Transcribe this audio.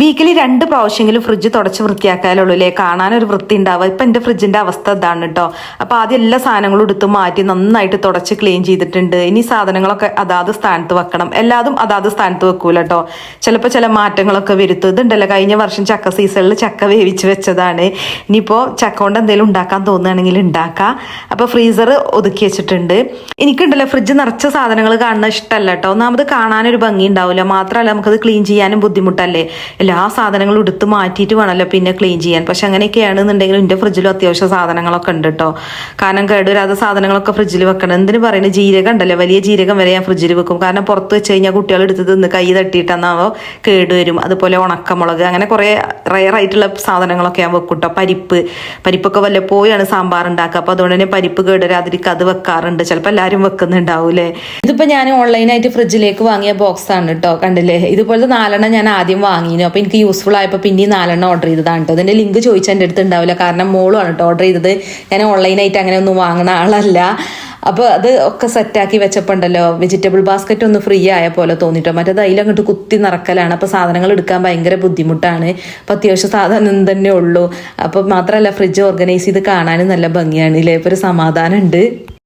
Weekly രണ്ട് പ്രാവശ്യമെങ്കിലും fridge തുടച്ച് വൃത്തിയാക്കാലുള്ളൂ അല്ലേ കാണാനൊരു വൃത്തി ഉണ്ടാവുക ഇപ്പം എന്റെ ഫ്രിഡ്ജിന്റെ അവസ്ഥ ഇതാണ് കേട്ടോ അപ്പോൾ ആദ്യം എല്ലാ സാധനങ്ങളും എടുത്ത് മാറ്റി നന്നായിട്ട് തുടച്ച് ക്ലീൻ ചെയ്തിട്ടുണ്ട്. ഇനി സാധനങ്ങളൊക്കെ അതാത് സ്ഥാനത്ത് വെക്കണം. എല്ലാതും അതാത് സ്ഥാനത്ത് വെക്കൂല കേട്ടോ ചിലപ്പോൾ ചില മാറ്റങ്ങളൊക്കെ വരുത്തും. ഇതുണ്ടല്ലോ കഴിഞ്ഞ വർഷം ചക്ക സീസണിൽ ചക്ക വേവിച്ച് വെച്ചതാണ്. ഇനിയിപ്പോൾ ചക്ക കൊണ്ട് എന്തെങ്കിലും ഉണ്ടാക്കാൻ തോന്നുകയാണെങ്കിൽ ഉണ്ടാക്കാം. അപ്പോൾ ഫ്രീസർ ഒതുക്കി വെച്ചിട്ടുണ്ട്. എനിക്കുണ്ടല്ലോ ഫ്രിഡ്ജ് നിറച്ച സാധനങ്ങൾ കാണുന്ന ഇഷ്ടമല്ല കേട്ടോ ഒന്നാമത് കാണാനൊരു ഭംഗി ഉണ്ടാവില്ല. മാത്രമല്ല നമുക്കത് ക്ലീൻ ചെയ്യാനും ബുദ്ധിമുട്ടല്ലേ? എല്ലാ സാധനങ്ങളും എടുത്ത് മാറ്റിയിട്ട് വേണമല്ലോ പിന്നെ ക്ലീൻ ചെയ്യാൻ. പക്ഷെ അങ്ങനെയൊക്കെയാണെന്നുണ്ടെങ്കിൽ എന്റെ ഫ്രിഡ്ജിലും അത്യാവശ്യം സാധനങ്ങളൊക്കെ ഉണ്ട് കേട്ടോ കാരണം കേടുവരാത്ത സാധനങ്ങളൊക്കെ ഫ്രിഡ്ജിൽ വെക്കണം. എന്തിനു പറയുന്നത് ജീരകം ഉണ്ടല്ലോ. വലിയ ജീരകം വരെ ഞാൻ ഫ്രിഡ്ജിൽ വെക്കും. കാരണം പുറത്ത് വെച്ച് കഴിഞ്ഞാൽ കുട്ടികൾ എടുത്ത് തിന്ന് കൈ തട്ടിയിട്ടെന്നാവോ കേടുവരും. അതുപോലെ ഉണക്കമുളക് അങ്ങനെ കുറേ റയർ ആയിട്ടുള്ള സാധനങ്ങളൊക്കെ ഞാൻ വെക്കും കേട്ടോ പരിപ്പ് പരിപ്പൊക്കെ വല്ലപ്പോഴാണ് സാമ്പാർ ഉണ്ടാക്കുക. അപ്പോൾ അതുകൊണ്ട് തന്നെ പരിപ്പ് കേടുവരാതിരിക്കുക അത് വെക്കാറുണ്ട്. ചിലപ്പോൾ എല്ലാവരും വെക്കുന്നുണ്ടാവൂലേ ഇതിപ്പോൾ ഞാൻ ഓൺലൈനായിട്ട് ഫ്രിഡ്ജിലേക്ക് വാങ്ങിയ ബോക്സ് ആണ് കേട്ടോ കണ്ടില്ലേ? ഇതുപോലത്തെ നാലെണ്ണം ഞാൻ ആദ്യം വാങ്ങിയിരുന്നു അപ്പോൾ എനിക്ക് യൂസ്ഫുൾ ആയപ്പോൾ പിന്നെയും നാലെണ്ണം ഓർഡർ ചെയ്തതാണ് കേട്ടോ അതിന്റെ ലിങ്ക് ചോദിച്ചാൽ എന്റെ അടുത്ത് ഉണ്ടാവില്ല കാരണം മോളുമാണ് കേട്ടോ ഓർഡർ ചെയ്തത്. ഞാൻ ഓൺലൈനായിട്ട് അങ്ങനെ ഒന്നും വാങ്ങുന്ന ആളല്ല. അപ്പോൾ അത് ഒക്കെ സെറ്റാക്കി വെച്ചപ്പോൾ ഉണ്ടല്ലോ വെജിറ്റബിൾ ബാസ്ക്കറ്റ് ഒന്ന് ഫ്രീ ആയ പോലെ തോന്നിട്ടോ. മറ്റേത് അതിലങ്ങോട്ട് കുത്തി നിറക്കലാണ്. അപ്പോൾ സാധനങ്ങൾ എടുക്കാൻ ഭയങ്കര ബുദ്ധിമുട്ടാണ്. അപ്പോൾ അത്യാവശ്യം സാധനം തന്നെ ഉള്ളൂ. അപ്പോൾ മാത്രമല്ല ഫ്രിഡ്ജ് ഓർഗനൈസ് ചെയ്ത് കാണാനും നല്ല ഭംഗിയാണ് ഇല്ലേ ഇപ്പോൾ ഒരു സമാധാനം ഉണ്ട്